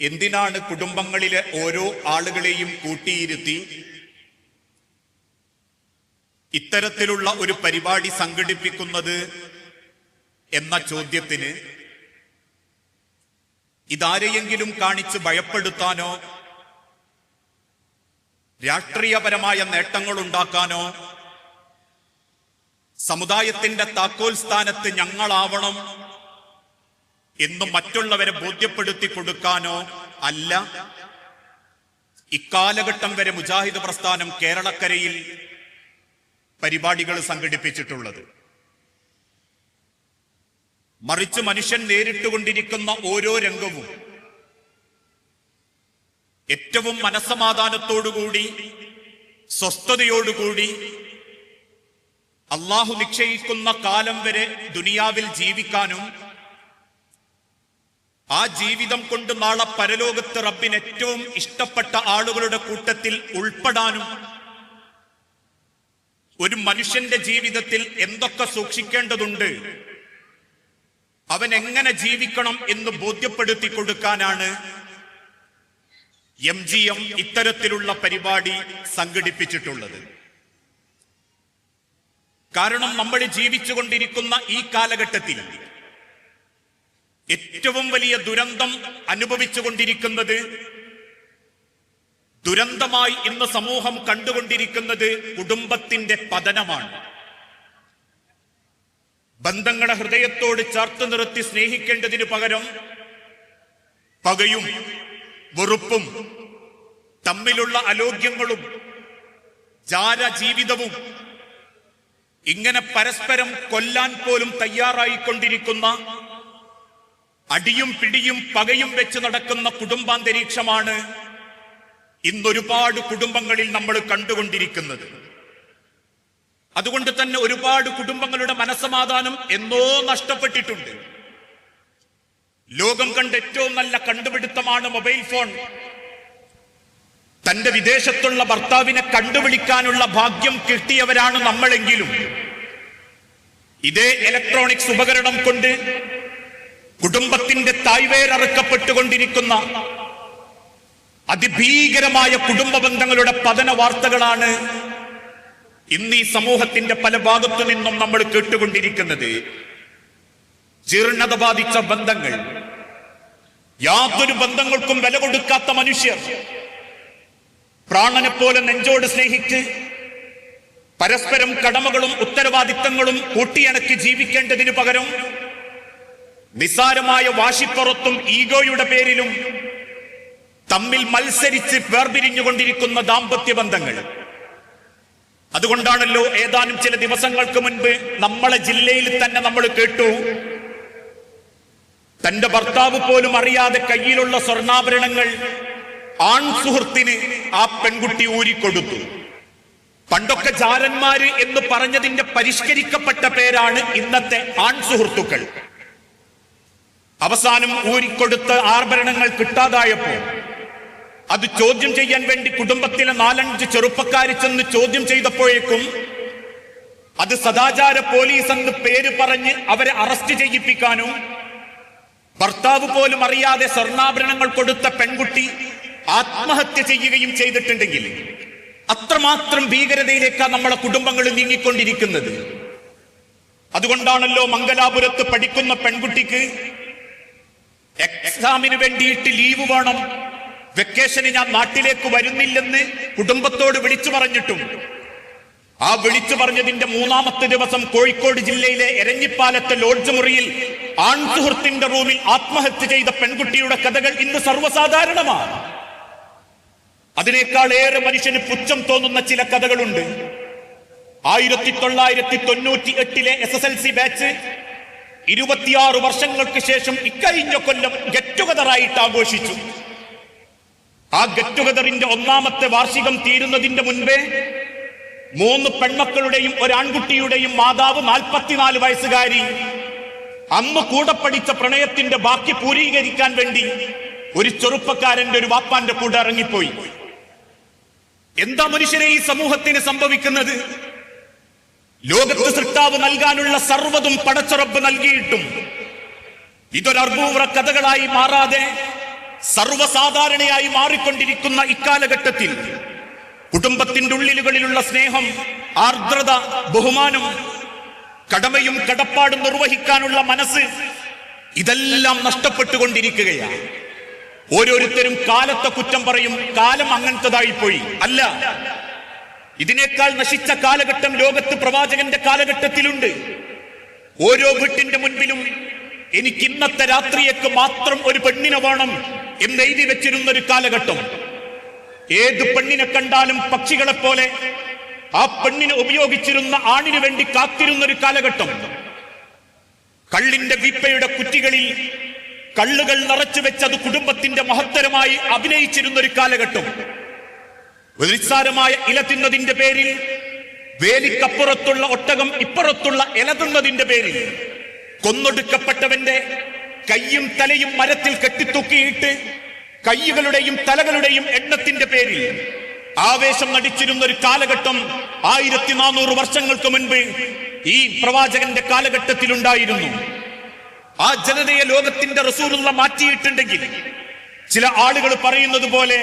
എന്തിനാണ് കുടുംബങ്ങളിലെ ഓരോ ആളുകളെയും കൂട്ടിയിരുത്തി ഇത്തരത്തിലുള്ള ഒരു പരിപാടി സംഘടിപ്പിക്കുന്നത് എന്ന ചോദ്യത്തിന് ഇതാരെയെങ്കിലും കാണിച്ച് ഭയപ്പെടുത്താനോ രാഷ്ട്രീയപരമായ നേട്ടങ്ങൾ ഉണ്ടാക്കാനോ സമുദായത്തിന്റെ താക്കോൽ സ്ഥാനത്ത് ഞങ്ങളാവണം എന്ന് മറ്റുള്ളവരെ ബോധ്യപ്പെടുത്തി കൊടുക്കാനോ അല്ല. ഇക്കാലഘട്ടം വരെ മുജാഹിദ് പ്രസ്ഥാനം കേരളക്കരയിൽ പരിപാടികൾ സംഘടിപ്പിച്ചിട്ടുള്ളത്. മറിച്ച് മനുഷ്യൻ നേരിട്ടുകൊണ്ടിരിക്കുന്ന ഓരോ രംഗവും ഏറ്റവും മനസ്സമാധാനത്തോടുകൂടി സ്വസ്ഥതയോടുകൂടി അള്ളാഹു നിശ്ചയിക്കുന്ന കാലം വരെ ദുനിയാവിൽ ജീവിക്കാനും ആ ജീവിതം കൊണ്ട് നാളെ പരലോകത്ത് റബ്ബിന് ഏറ്റവും ഇഷ്ടപ്പെട്ട ആളുകളുടെ കൂട്ടത്തിൽ ഉൾപ്പെടാനും ഒരു മനുഷ്യന്റെ ജീവിതത്തിൽ എന്തൊക്കെ സൂക്ഷിക്കേണ്ടതുണ്ട് അവൻ എങ്ങനെ ജീവിക്കണം എന്ന് ബോധ്യപ്പെടുത്തി കൊടുക്കാനാണ് എം ജി എം ഇത്തരത്തിലുള്ള പരിപാടി സംഘടിപ്പിച്ചിട്ടുള്ളത്. കാരണം നമ്മൾ ജീവിച്ചുകൊണ്ടിരിക്കുന്ന ഈ കാലഘട്ടത്തിൽ ഏറ്റവും വലിയ ദുരന്തം അനുഭവിച്ചുകൊണ്ടിരിക്കുന്നത് ദുരന്തമായി ഇന്ന് സമൂഹം കണ്ടുകൊണ്ടിരിക്കുന്നത് കുടുംബത്തിന്റെ പതനമാണ്. ബന്ധങ്ങളെ ഹൃദയത്തോട് ചേർത്ത് നിർത്തി സ്നേഹിക്കേണ്ടതിന് പകരം പകയും വെറുപ്പും തമ്മിലുള്ള അലോഗ്യങ്ങളും ജാര ജീവിതവും ഇങ്ങനെ പരസ്പരം കൊല്ലാൻ പോലും തയ്യാറായിക്കൊണ്ടിരിക്കുന്ന അടിയും പിടിയും പകയും വെച്ച് നടക്കുന്ന കുടുംബാന്തരീക്ഷമാണ് ഇന്നൊരുപാട് കുടുംബങ്ങളിൽ നമ്മൾ കണ്ടുകൊണ്ടിരിക്കുന്നത്. അതുകൊണ്ട് തന്നെ ഒരുപാട് കുടുംബങ്ങളുടെ മനസ്സമാധാനം എന്നോ നഷ്ടപ്പെട്ടിട്ടുണ്ട്. ലോകം കണ്ട ഏറ്റവും നല്ല കണ്ടുപിടുത്തമാണ് മൊബൈൽ ഫോൺ. തന്റെ വിദേശത്തുള്ള ഭർത്താവിനെ കണ്ടുവിളിക്കാനുള്ള ഭാഗ്യം കിട്ടിയവരാണ് നമ്മളെങ്കിലും. ഇതേ ഇലക്ട്രോണിക്സ് ഉപകരണം കൊണ്ട് കുടുംബത്തിന്റെ തായ്വേരറുക്കപ്പെട്ടുകൊണ്ടിരിക്കുന്ന അതിഭീകരമായ കുടുംബ ബന്ധങ്ങളുടെ പതന വാർത്തകളാണ് ഇന്ന് ഈ സമൂഹത്തിന്റെ പല ഭാഗത്തു നിന്നും നമ്മൾ കേട്ടുകൊണ്ടിരിക്കുന്നത്. ജീർണത ബാധിച്ച ബന്ധങ്ങൾ യാതൊരു ബന്ധങ്ങൾക്കും വില കൊടുക്കാത്ത മനുഷ്യർ പ്രാണനെ പോലെ നെഞ്ചോട് സ്നേഹിച്ച് പരസ്പരം കടമകളും ഉത്തരവാദിത്തങ്ങളും കൂട്ടിയണക്കി ജീവിക്കേണ്ടതിനു പകരം നിസാരമായ വാശിപ്പുറത്തും ഈഗോയുടെ പേരിലും തമ്മിൽ മത്സരിച്ച് വേർപിരിഞ്ഞുകൊണ്ടിരിക്കുന്ന ദാമ്പത്യ ബന്ധങ്ങൾ. അതുകൊണ്ടാണല്ലോ ഏതാനും ചില ദിവസങ്ങൾക്ക് മുൻപ് നമ്മളെ ജില്ലയിൽ തന്നെ നമ്മൾ കേട്ടു. തന്റെ ഭർത്താവ് പോലും അറിയാതെ കയ്യിലുള്ള സ്വർണാഭരണങ്ങൾ ആൺ സുഹൃത്തിന് ആ പെൺകുട്ടി ഊരിക്കൊടുത്തു. പണ്ടൊക്കെ ജാരന്മാര് എന്ന് പറഞ്ഞതിന്റെ പരിഷ്കരിക്കപ്പെട്ട പേരാണ് ഇന്നത്തെ ആൺ സുഹൃത്തുക്കൾ. അവസാനം ഊരിക്കൊടുത്ത് ആഭരണങ്ങൾ കിട്ടാതായപ്പോൾ അത് ചോദ്യം ചെയ്യാൻ വേണ്ടി കുടുംബത്തിലെ നാലഞ്ച് ചെറുപ്പക്കാർ ചെന്ന് ചോദ്യം ചെയ്തപ്പോഴേക്കും അത് സദാചാര പോലീസ് എന്ന് പേര് പറഞ്ഞ് അവരെ അറസ്റ്റ് ചെയ്യിപ്പിക്കാനും ഭർത്താവ് പോലും അറിയാതെ സ്വർണാഭരണങ്ങൾ കൊടുത്ത പെൺകുട്ടി ആത്മഹത്യ ചെയ്യുകയും ചെയ്തിട്ടുണ്ടെങ്കിൽ അത്രമാത്രം ഭീകരതയിലേക്കാണ് നമ്മളെ കുടുംബങ്ങൾ നീങ്ങിക്കൊണ്ടിരിക്കുന്നത്. അതുകൊണ്ടാണല്ലോ മംഗലാപുരത്ത് പഠിക്കുന്ന പെൺകുട്ടിക്ക് എക്സാമിന് വേണ്ടിയിട്ട് ലീവ് വേണം. വെക്കേഷന് ഞാൻ നാട്ടിലേക്ക് വരുന്നില്ലെന്ന് കുടുംബത്തോട് വിളിച്ചു പറഞ്ഞിട്ടും. ആ വിളിച്ചു പറഞ്ഞതിന്റെ മൂന്നാമത്തെ ദിവസം കോഴിക്കോട് ജില്ലയിലെ എരഞ്ഞിപ്പാലത്തെ ലോഡ്ജ് മുറിയിൽ ആൺസുഹൃത്തിന്റെ റൂമിൽ ആത്മഹത്യ ചെയ്ത പെൺകുട്ടിയുടെ കഥകൾ ഇന്ന് സർവസാധാരണമാണ്. അതിനേക്കാൾ ഏറെ മനുഷ്യന് പുച്ഛം തോന്നുന്ന ചില കഥകളുണ്ട്. ആയിരത്തി തൊള്ളായിരത്തി തൊണ്ണൂറ്റി എട്ടിലെ S S L C batch ഇരുപത്തിയാറ് വർഷങ്ങൾക്ക് ശേഷം ഇക്കഴിഞ്ഞ കൊല്ലം ഗെറ്റ് ടുഗതറായിട്ട് ആഘോഷിച്ചു. ആ ഗെറ്റ് ടുഗതറിന്റെ ഒന്നാമത്തെ വാർഷികം തീരുന്നതിന്റെ മുൻപേ മൂന്ന് പെൺമക്കളുടെയും ഒരാൺകുട്ടിയുടെയും മാതാവ് നാൽപ്പത്തിനാല് വയസ്സുകാരി അന്ന് കൂടെ പഠിച്ച പ്രണയത്തിന്റെ ബാക്കി പൂരീകരിക്കാൻ വേണ്ടി ഒരു ചെറുപ്പക്കാരന്റെ ഒരു വാപ്പാന്റെ കൂടെ ഇറങ്ങിപ്പോയി. എന്താ മനുഷ്യരെ ഈ സമൂഹത്തിന് സംഭവിക്കുന്നത്? ലോകത്ത് സൃഷ്ടാവ് നൽകാനുള്ള സർവതും പടച്ചുറപ്പ് നൽകിയിട്ടും ഇതൊരർഭൂവ്ര കഥകളായി മാറാതെ സർവസാധാരണയായി മാറിക്കൊണ്ടിരിക്കുന്ന ഇക്കാലഘട്ടത്തിൽ കുടുംബത്തിന്റെ ഉള്ളിലുകളിലുള്ള സ്നേഹം ആർദ്രത ബഹുമാനം കടമയും കടപ്പാടും നിർവഹിക്കാനുള്ള മനസ്സ് ഇതെല്ലാം നഷ്ടപ്പെട്ടുകൊണ്ടിരിക്കുകയാണ്. ഓരോരുത്തരും കാലത്തെ കുറ്റം പറയും കാലം അങ്ങനത്തതായി പോയി അല്ല ഇതിനേക്കാൾ നശിച്ച കാലഘട്ടം ലോകത്ത് പ്രവാചകന്റെ കാലഘട്ടത്തിലുണ്ട്. ഓരോ വീട്ടിന്റെ മുൻപിലും എനിക്ക് ഇന്നത്തെ രാത്രിയേക്ക് മാത്രം ഒരു പെണ്ണിനെ വേണം എന്ന് എഴുതി വെച്ചിരുന്ന ഒരു കാലഘട്ടം. ഏത് പെണ്ണിനെ കണ്ടാലും പക്ഷികളെ പോലെ ആ പെണ്ണിനെ ഉപയോഗിച്ചിരുന്ന ആണിനു വേണ്ടി കാത്തിരുന്ന ഒരു കാലഘട്ടം. കള്ളിന്റെ വിപ്പയുടെ കുറ്റികളിൽ കള്ളുകൾ നിറച്ചു വെച്ച് അത് കുടുംബത്തിന്റെ മഹത്തരമായി അഭിനയിച്ചിരുന്ന ഒരു കാലഘട്ടം. നിസ്സാരമായ ഇല തിന്നതിന്റെ പേരിൽ വേലിക്കപ്പുറത്തുള്ള ഒട്ടകം ഇപ്പുറത്തുള്ള ഇല തിന്നതിന്റെ പേരിൽ കൊന്നൊടുക്കപ്പെട്ടവന്റെ കയ്യും തലയും മരത്തിൽ കെട്ടിത്തൂക്കിയിട്ട് കയ്യുകളുടെയും തലകളുടെയും എണ്ണത്തിന്റെ പേരിൽ ആവേശം നടിച്ചിരുന്ന ഒരു കാലഘട്ടം ആയിരത്തി നാനൂറ് വർഷങ്ങൾക്ക് മുൻപ് ഈ പ്രവാചകന്റെ കാലഘട്ടത്തിലുണ്ടായിരുന്നു. ആ ജനതയെ ലോകത്തിന്റെ റസൂറുള്ള മാറ്റിയിട്ടുണ്ടെങ്കിൽ ചില ആളുകൾ പറയുന്നത് പോലെ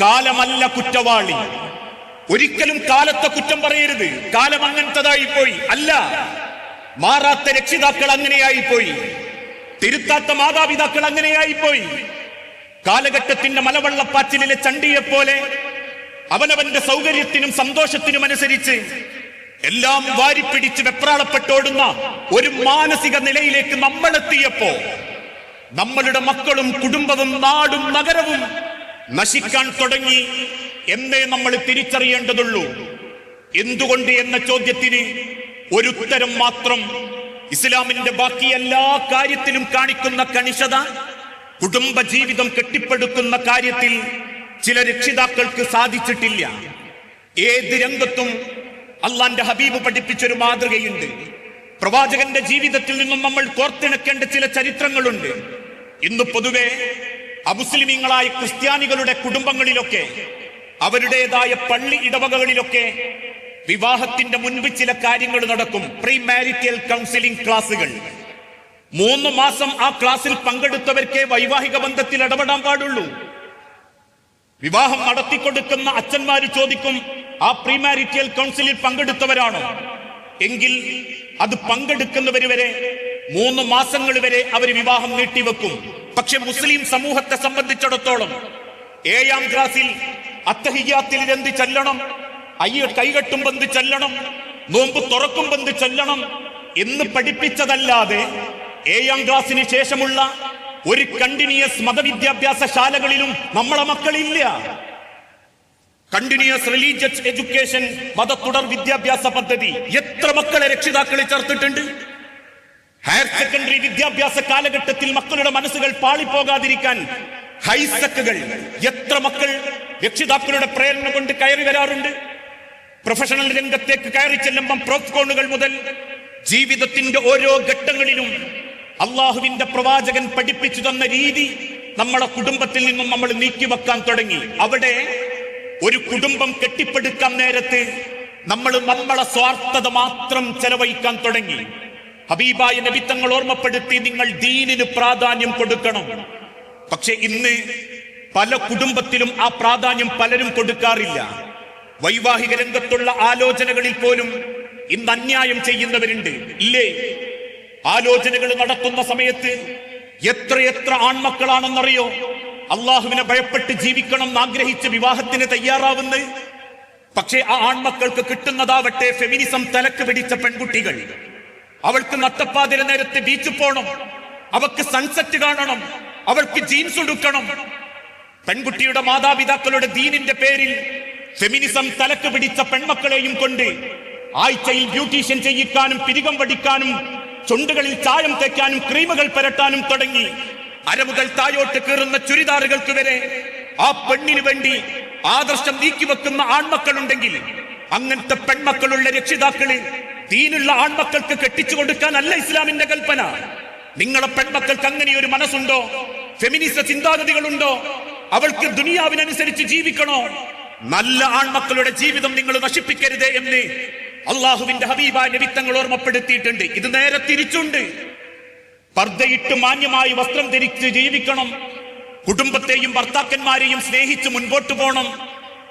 കാലമല്ല കുറ്റവാളി. ഒരിക്കലും കാലത്തെ കുറ്റം പറയരുത്. കാലം അങ്ങനത്തതായി പോയി. അല്ല മാറാത്ത രക്ഷിതാക്കൾ അങ്ങനെയായി പോയി. തിരുത്താത്ത മാതാപിതാക്കൾ അങ്ങനെയായി പോയി. കാലഘട്ടത്തിന്റെ മലവെള്ളപ്പാച്ചിലെ ചണ്ടിയെ പോലെ അവനവന്റെ സൗകര്യത്തിനും സന്തോഷത്തിനും അനുസരിച്ച് എല്ലാം വാരിപ്പിടിച്ച് വെപ്രാളപ്പെട്ടോടുന്ന ഒരു മാനസിക നിലയിലേക്ക് നമ്മളെത്തിയപ്പോ നമ്മളുടെ മക്കളും കുടുംബവും നാടും നഗരവും നശിക്കാൻ തുടങ്ങി എന്നേ നമ്മൾ തിരിച്ചറിയേണ്ടതുള്ളൂ. എന്തുകൊണ്ട് എന്ന ചോദ്യത്തിന് ഒരു ഉത്തരം മാത്രം ഇസ്ലാമിന്റെ ബാക്കി എല്ലാ കാര്യത്തിലും കാണിക്കുന്ന കണിശത കുടുംബ ജീവിതം കെട്ടിപ്പടുക്കുന്ന കാര്യത്തിൽ ചില രക്ഷിതാക്കൾക്ക് സാധിച്ചിട്ടില്ല. ഏത് രംഗത്തും അള്ളാന്റെ ഹബീബ് പഠിപ്പിച്ചൊരു മാതൃകയുണ്ട്. പ്രവാചകന്റെ ജീവിതത്തിൽ നിന്നും നമ്മൾ കോർത്തിണക്കേണ്ട ചില ചരിത്രങ്ങളുണ്ട്. ഇന്ന് പൊതുവെ അമുസ്ലിമീങ്ങളായ ക്രിസ്ത്യാനികളുടെ കുടുംബങ്ങളിലൊക്കെ അവരുടേതായ പള്ളി ഇടവകകളിലൊക്കെ വിവാഹത്തിന്റെ മുൻപ് ചില കാര്യങ്ങൾ നടക്കും. പ്രീ മാരിറ്റൽ കൗൺസിലിംഗ് ക്ലാസുകൾ മൂന്ന് മാസം ആ ക്ലാസ്സിൽ പങ്കെടുത്തവർക്കേ വൈവാഹിക ബന്ധത്തിൽ ഇടപെടാൻ പാടുള്ളൂ. വിവാഹം നടത്തിക്കൊടുക്കുന്ന അച്ഛന്മാര് ചോദിക്കും ആ പ്രീ മാരിറ്റൽ കൗൺസിലിൽ പങ്കെടുത്തവരാണോ? എങ്കിൽ അത് പങ്കെടുക്കുന്നവർ വരെ മൂന്ന് മാസങ്ങൾ വരെ അവർ വിവാഹം നീട്ടിവെക്കും. പക്ഷെ മുസ്ലിം സമൂഹത്തെ സംബന്ധിച്ചിടത്തോളം ഏഴാം ക്ലാസ്സിൽ അത്തഹിയാത്തിൽ എന്ത് ചെല്ലണം? അയ്യ കൈകെട്ടും ബന്ധ് ചെല്ലണം? നോമ്പ് തുറക്കും ബന്ധ് ചെല്ലണം? എന്ന് പഠിപ്പിച്ചതല്ലാതെ ഏഴാം ക്ലാസ്സിന് ശേഷമുള്ള ഒരു കണ്ടിന്യൂസ് മതവിദ്യാഭ്യാസ ശാലകളിലും നമ്മളെ മക്കളില്ല. കണ്ടിന്യൂസ് റിലീജിയസ് എഡ്യൂക്കേഷൻ മത തുടർ വിദ്യാഭ്യാസ പദ്ധതി. എത്ര മക്കളെ രക്ഷിതാക്കളെ ചേർത്തിട്ടുണ്ട്? ഹയർ സെക്കൻഡറി വിദ്യാഭ്യാസ കാലഘട്ടത്തിൽ മക്കളുടെ മനസ്സുകൾ പാളിപ്പോകാതിരിക്കാൻ ഹൈസക്കുകൾ എത്ര മക്കൾ രക്ഷിതാക്കളുടെ പ്രേരണ കൊണ്ട് കയറി വരാറുണ്ട്? പ്രൊഫഷണൽ രംഗത്തേക്ക് കയറി ചെല്ലുമ്പം പ്രോത്കോണുകൾ മുതൽ ജീവിതത്തിന്റെ ഓരോ ഘട്ടങ്ങളിലും അള്ളാഹുവിന്റെ പ്രവാചകൻ പഠിപ്പിച്ചു തന്ന രീതി നമ്മളെ കുടുംബത്തിൽ നിന്നും നമ്മൾ നീക്കി നീക്കിവെക്കാൻ തുടങ്ങി. അവിടെ ഒരു കുടുംബം കെട്ടിപ്പടുക്കാൻ നേരത്ത് നമ്മൾ നമ്മളെ സ്വാർത്ഥത മാത്രം ചെലവഴിക്കാൻ തുടങ്ങി. ഹബീബായ നബിത്തങ്ങൾ ഓർമ്മപ്പെടുത്തി നിങ്ങൾ ദീനിന് പ്രാധാന്യം കൊടുക്കണം. പക്ഷെ ഇന്ന് പല കുടുംബത്തിലും ആ പ്രാധാന്യം പലരും കൊടുക്കാറില്ല. വൈവാഹിക രംഗത്തുള്ള ആലോചനകളിൽ പോലും ഇന്ന് അന്യായം ചെയ്യുന്നവരുണ്ട്. ഇല്ലേ? ആലോചനകൾ നടത്തുന്ന സമയത്ത് എത്ര എത്ര ആൺമക്കളാണെന്നറിയോ? അള്ളാഹുവിനെ ഭയപ്പെട്ട് ജീവിക്കണം ആഗ്രഹിച്ച് വിവാഹത്തിന് തയ്യാറാവുന്നത് പക്ഷേ ആ ആൺമക്കൾക്ക് കിട്ടുന്നതാവട്ടെ ഫെമിനിസം തലക്ക് പിടിച്ച പെൺകുട്ടികൾ. അവൾക്ക് നട്ടപ്പാതിര നേരത്തെ ബീച്ച് പോണം. അവൾക്ക് സൺസെറ്റ് കാണണം. അവൾക്ക് ജീൻസ് ഉടുക്കണം. പെൺകുട്ടിയുടെ മാതാപിതാക്കളുടെ ദീനിന്റെ പേരിൽ ഫെമിനിസം തലക്ക് പിടിച്ച പെൺമക്കളെയും കൊണ്ട് ആഴ്ചയിൽ ബ്യൂട്ടീഷ്യൻ ചെയ്യിക്കാനും പിരികം വടിക്കാനും ചുണ്ടുകളിൽ ചായം തേക്കാനും ക്രീമുകൾ പുരട്ടാനും തുടങ്ങി. അരമുകൾ തായോട്ട് കീറുന്ന ചുരിദാറുകൾക്ക് വരെ ആ പെണ്ണിന് വേണ്ടി ആദർശം നീക്കിവെക്കുന്ന ആൺമക്കളുണ്ടെങ്കിൽ അങ്ങനത്തെ പെൺമക്കളുള്ള രക്ഷിതാക്കൾ ദീനുള്ള ആൺമക്കൾക്ക് കെട്ടിച്ചു കൊടുക്കാനല്ല ഇസ്ലാമിന്റെ കൽപ്പന. നിങ്ങളെ പെൺമക്കൾക്ക് അങ്ങനെ ഒരു മനസ്സുണ്ടോ? ഫെമിനിസ്റ്റ് ചിന്താഗതികളുണ്ടോ? അവൾക്ക് ദുനിയാവിനനുസരിച്ച് ജീവിക്കണോ? നല്ല ആൺമക്കളുടെ ജീവിതം നിങ്ങൾ നശിപ്പിക്കരുത് എന്ന് അള്ളാഹുവിന്റെ ഹബീബ വിത്തങ്ങൾ ഓർമ്മപ്പെടുത്തിയിട്ടുണ്ട്. ഇത് നേരെ തിരിച്ചുണ്ട്. പർദ്ദയിട്ട് മാന്യമായി വസ്ത്രം ധരിച്ച് ജീവിക്കണം. കുടുംബത്തെയും ഭർത്താക്കന്മാരെയും സ്നേഹിച്ച് മുൻപോട്ട് പോകണം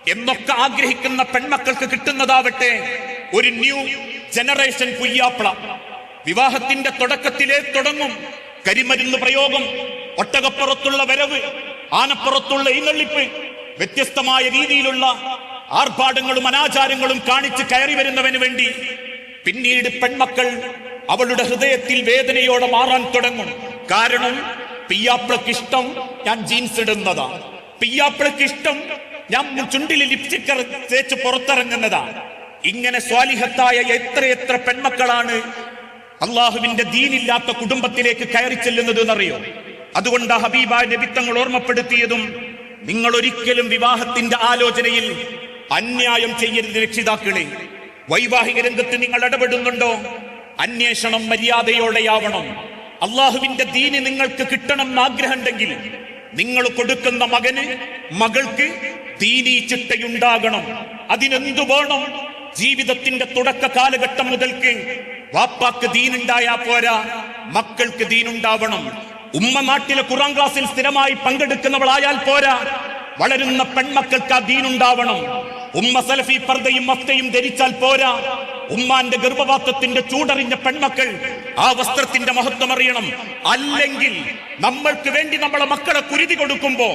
എന്നൊക്കെ ആഗ്രഹിക്കുന്ന പെൺമക്കൾക്ക് കിട്ടുന്നതാവട്ടെ. ഒരു ന്യൂ ജനറേഷൻ പുയ്യാപ്പള. വിവാഹത്തിന്റെ തുടക്കത്തിലേ തുടങ്ങും. കരിമരുന്ന് പ്രയോഗം ഒട്ടകപ്പുറത്തുള്ള വരവ് ആനപ്പുറത്തുള്ള എഴുന്നള്ളിപ്പ് വ്യത്യസ്തമായ രീതിയിലുള്ള ആർഭാടങ്ങളും അനാചാരങ്ങളും കാണിച്ച് കയറി വരുന്നവന് വേണ്ടി പിന്നീട് പെൺമക്കൾ അവളുടെ ഹൃദയത്തിൽ വേദനയോടെ മാറാൻ തുടങ്ങും. കാരണം പിയ്യാപ്പിളക്ക് ഇഷ്ടം ഞാൻ ജീൻസ് ഇടുന്നതാ. പിയ്യാപ്പിളക്ക് ഇഷ്ടം ഞാൻ ചുണ്ടിൽ ലിപ്സ്റ്റിക് തേച്ച് പുറത്തിറങ്ങുന്നതാ. ഇങ്ങനെ സ്വാലിഹത്തായ എത്രയെത്ര പെൺമക്കളാണ് അള്ളാഹുവിന്റെ ദീനില്ലാത്ത കുടുംബത്തിലേക്ക് കയറി ചെല്ലുന്നത് എന്നറിയോ? അതുകൊണ്ട് ഹബീബായ നബിത്തങ്ങൾ ഓർമ്മപ്പെടുത്തിയതും നിങ്ങൾ ഒരിക്കലും വിവാഹത്തിന്റെ ആലോചനയിൽ അന്യായം ചെയ്യരുത് രക്ഷിതാക്കളെ. വൈവാഹിക രംഗത്ത് നിങ്ങൾ ഇടപെടുന്നുണ്ടോ? അന്വേഷണം മര്യാദയോടെയാവണം. അള്ളാഹുവിന്റെ ദീന് നിങ്ങൾക്ക് കിട്ടണം എന്ന് ആഗ്രഹമുണ്ടെങ്കിൽ നിങ്ങൾ കൊടുക്കുന്ന മകന് മകൾക്ക് ദീനീ ചിട്ടയുണ്ടാകണം. അതിനെന്തു വേണം? ജീവിതത്തിന്റെ തുടക്ക കാലഘട്ടം മുതൽക്ക് വാപ്പാക്ക് ദീനുണ്ടായാ പോരാ മക്കൾക്ക് ദീനുണ്ടാവണം. ഉമ്മ നാട്ടിലെ ഖുറാൻ ക്ലാസ്സിൽ സ്ഥിരമായി പങ്കെടുക്കുന്നവളായാൽ പോരാ വളരുന്ന പെൺമക്കൾക്ക് ആ ദീനുണ്ടാവണം. ഉമ്മ സലഫി പർദയും മഫ്തയും ധരിച്ചാൽ പോരാ ഉമ്മാന്റെ ഗർഭപാത്രത്തിന്റെ ചൂടറിഞ്ഞ പെൺമക്കൾ ആ വസ്ത്രത്തിന്റെ മഹത്വം അറിയണം. അല്ലെങ്കിൽ നമ്മൾക്ക് വേണ്ടി നമ്മളെ മക്കളെ കുരുതി കൊടുക്കുമ്പോ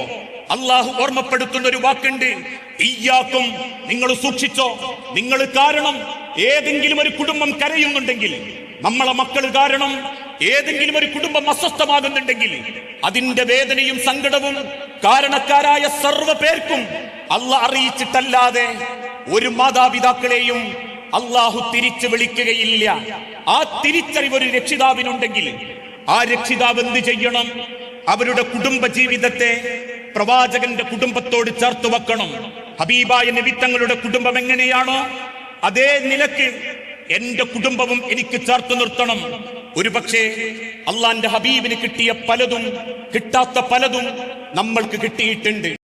അള്ളാഹു ഓർമ്മപ്പെടുത്തുന്ന ഒരു വാക്കുണ്ട്. ഇയാക്കും നിങ്ങൾ സൂക്ഷിച്ചോ. നിങ്ങൾ കാരണം ഏതെങ്കിലും ഒരു കുടുംബം കരയുന്നുണ്ടെങ്കിൽ നമ്മളെ മക്കൾ കാരണം ഏതെങ്കിലും ഒരു കുടുംബം അസ്വസ്ഥമാകുന്നുണ്ടെങ്കിൽ അതിന്റെ വേദനയും സങ്കടവും കാരണക്കാരായ സർവ പേർക്കും അല്ല അറിയിച്ചിട്ടല്ലാതെ ഒരു മാതാപിതാക്കളെയും അള്ളാഹു തിരിച്ചു വിളിക്കുകയില്ല. ആ തിരിച്ചറിവ് ഒരു രക്ഷിതാവിനുണ്ടെങ്കിൽ ആ രക്ഷിതാവ് എന്ത് ചെയ്യണം? അവരുടെ കുടുംബ ജീവിതത്തെ പ്രവാചകന്റെ കുടുംബത്തോട് ചേർത്ത് വെക്കണം. ഹബീബായ നിമിത്തങ്ങളുടെ കുടുംബം എങ്ങനെയാണോ അതേ നിലയ്ക്ക് എന്റെ കുടുംബവും എനിക്ക് ചേർത്ത് നിർത്തണം. ഒരു പക്ഷേ അള്ളാന്റെ ഹബീബിന് കിട്ടിയ പലതും കിട്ടാത്ത പലതും നമ്മൾക്ക് കിട്ടിയിട്ടുണ്ട്.